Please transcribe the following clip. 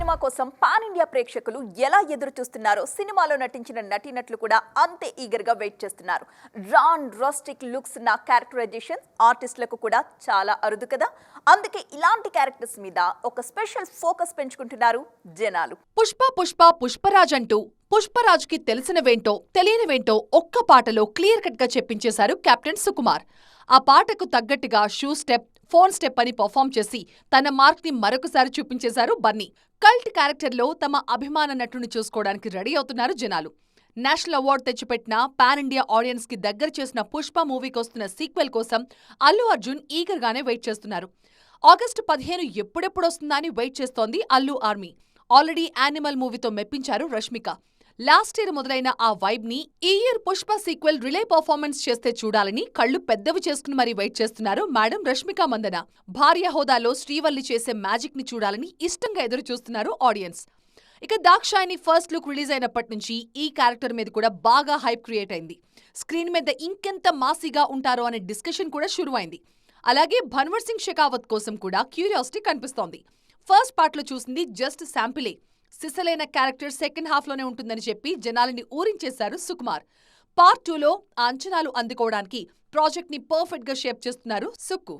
Cinema కోసం pan India ప్రేక్షకులు ఎలా ఎదురు చూస్తున్నారో సినిమాలో నటించిన నటీనట్లు కూడా అంతే ఈగర్గా వెయిట్ చేస్తున్నారు. రాన్ రాస్టిక్ లుక్స్ నా క్యారెక్టరైజేషన్ ఆర్టిస్టులకు కూడా చాలా అరుదు కదా? అందుకే ఇలాంటి క్యారెక్టర్స్ మీద ఒక స్పెషల్ ఫోకస్ పెంచుకుంటున్నారు జనాలు. పుష్ప పుష్ప పుష్పరాజ్ అంటూ పుష్పరాజ్కి తెలిసినవేంటో తెలియనివేంటో ఒక్క పాటలో క్లియర్ కట్గా చెప్పించేశారు కెప్టెన్ సుకుమార్. ఆ పాటకు తగ్గట్టుగా షూ స్టెప్ ఫోన్ స్టెప్ అని పర్ఫామ్ చేసి తన మార్క్ని మరొకసారి చూపించేశారు బన్నీ. కల్ట్ క్యారెక్టర్లో తమ అభిమాన నటుని చూసుకోవడానికి రెడీ అవుతున్నారు జనాలు. నేషనల్ అవార్డు తెచ్చిపెట్టిన పాన్ ఇండియా ఆడియన్స్కి దగ్గర చేసిన పుష్ప మూవీకి వస్తున్న సీక్వెల్ కోసం అల్లు అర్జున్ ఈగర్ గానే వెయిట్ చేస్తున్నారు. ఆగస్టు పదిహేను ఎప్పుడెప్పుడొస్తుందా అని వెయిట్ చేస్తోంది అల్లు ఆర్మీ. ఆల్రెడీ యానిమల్ మూవీతో మెప్పించారు రష్మిక. లాస్ట్ ఇయర్ మొదలైన ఆ వైబ్ని ఈ year Pushpa sequel relay performance చేస్తే చూడాలని కళ్ళు పెద్దవి చేసుకుని మరీ వెయిట్ చేస్తున్నారు మేడం రష్మిక మందన. భార్య హోదాలో శ్రీవల్లి చేసే మ్యాజిక్ని చూడాలని ఇష్టంగా ఎదురు చూస్తున్నారు ఆడియన్స్. ఇక దాక్షాయిని ఫస్ట్ లుక్ రిలీజ్ అయినప్పటి నుంచి ఈ క్యారెక్టర్ మీద కూడా బాగా హైప్ క్రియేట్ అయింది. స్క్రీన్ మీద ఇంకెంత మాసీగా ఉంటారో అనే డిస్కషన్ కూడా షురువైంది. అలాగే భన్వర్ సింగ్ షెకావత్ కోసం కూడా క్యూరియాసిటీ కనిపిస్తోంది. ఫస్ట్ పార్ట్లో చూసింది జస్ట్ శాంపిలే. సిసలైన క్యారెక్టర్ సెకండ్ హాఫ్లోనే ఉంటుందని చెప్పి జనాలని ఊరించేశారు సుకుమార్. పార్ట్ టూలో ఆ అంచనాలు అందుకోవడానికి ప్రాజెక్ట్ని పర్ఫెక్ట్గా షేప్ చేస్తున్నారు సుక్కు.